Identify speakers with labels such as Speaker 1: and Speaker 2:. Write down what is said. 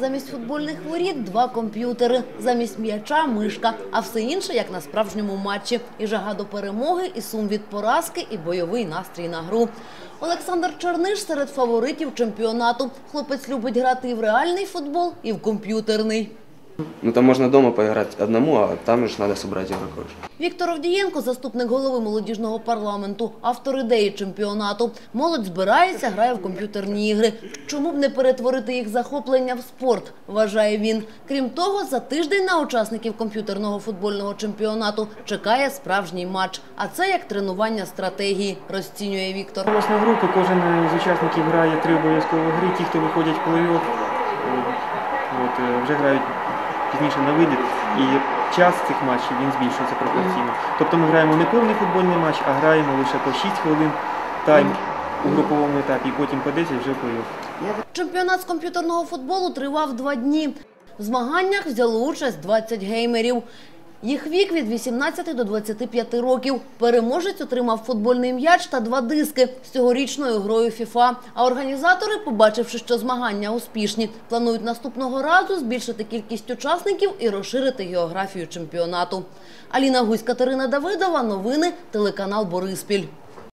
Speaker 1: Замість футбольних воріт два комп'ютери, замість м'яча мишка, а все інше як на справжньому матчі. І жага до перемоги, і сум від поразки, і бойовий настрій на гру. Олександр Черниш серед фаворитів чемпіонату. Хлопець любить грати і в реальний футбол, і в комп'ютерний.
Speaker 2: Ну там можно дома поиграть одному, а там уж надо собрать игроков.
Speaker 1: Віктор Овдієнко, заступник голови молодіжного парламенту, автор ідеї чемпіонату. Молодь збирається, грає в комп'ютерні ігри. Чому б не перетворити їх захоплення в спорт, вважає він. Крім того, за тиждень на учасників комп'ютерного футбольного чемпіонату чекає справжній матч. А це як тренування стратегії, розцінює Віктор.
Speaker 3: Власне групи кожен з учасників грає три обов'язкові гри. Ті, хто виходять в плей-офф, е, вже грають пізніше на виліт. І час цих матчів він збільшується пропорційно. Тобто ми граємо не повний футбольний матч, а граємо лише по 6 хвилин тайм у груповому етапі, і потім по 10 вже плей-офф.
Speaker 1: Чемпіонат з комп'ютерного футболу тривав два дні. В змаганнях взяло участь 20 геймерів. Їх вік від 18 до 25 років. Переможець отримав футбольний м'яч та два диски з цьогорічною грою FIFA. А організатори, побачивши, що змагання успішні, планують наступного разу збільшити кількість учасників і розширити географію чемпіонату. Аліна Гусь, Катерина Давидова. Новини телеканал Бориспіль.